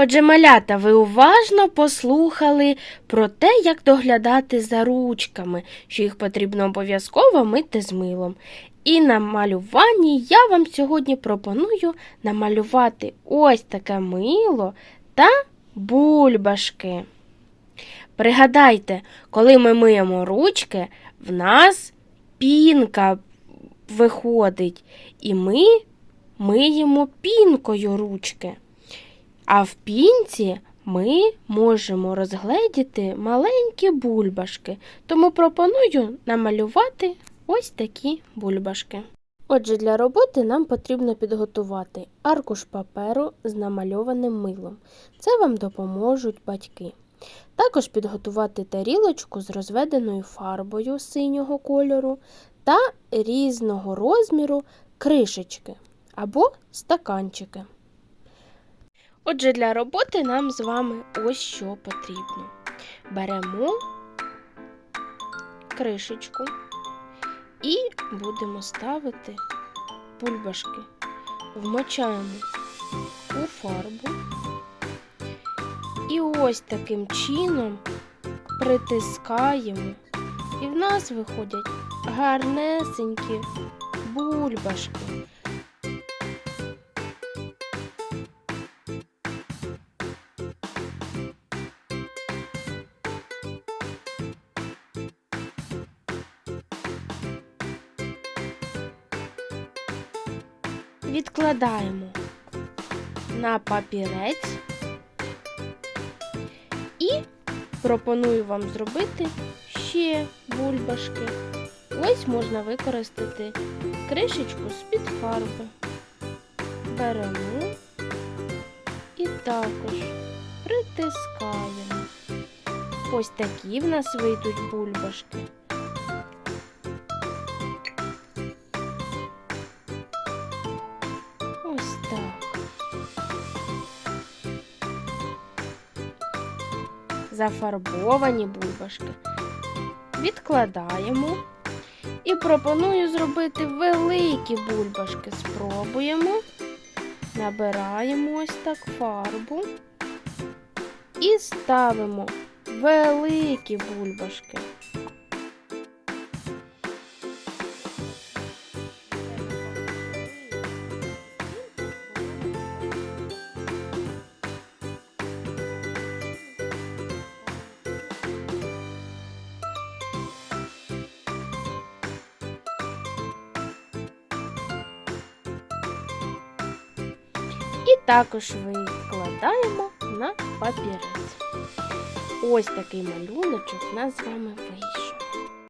Отже, малята, ви уважно послухали про те, як доглядати за ручками, що їх потрібно обов'язково мити з милом. І на малюванні я вам сьогодні пропоную намалювати ось таке мило та бульбашки. Пригадайте, коли ми миємо ручки, в нас пінка виходить, і ми миємо пінкою ручки. А в пінці ми можемо розгледіти маленькі бульбашки, тому пропоную намалювати ось такі бульбашки. Отже, для роботи нам потрібно підготувати аркуш паперу з намальованим милом. Це вам допоможуть батьки. Також підготувати тарілочку з розведеною фарбою синього кольору та різного розміру кришечки або стаканчики. Отже, для роботи нам з вами ось що потрібно. Беремо кришечку і будемо ставити бульбашки. Вмочаємо у фарбу. І ось таким чином притискаємо. І в нас виходять гарнесенькі бульбашки. Відкладаємо на папірець і пропоную вам зробити ще бульбашки. Ось можна використати кришечку з-під фарби. Беремо і також притискаємо. Ось такі в нас вийдуть бульбашки. Зафарбовані бульбашки. Відкладаємо. І пропоную зробити великі бульбашки. Спробуємо. Набираємо ось так фарбу і ставимо великі бульбашки. Також викладаємо на папірець. Ось такий малюночок у нас з вами вийшов.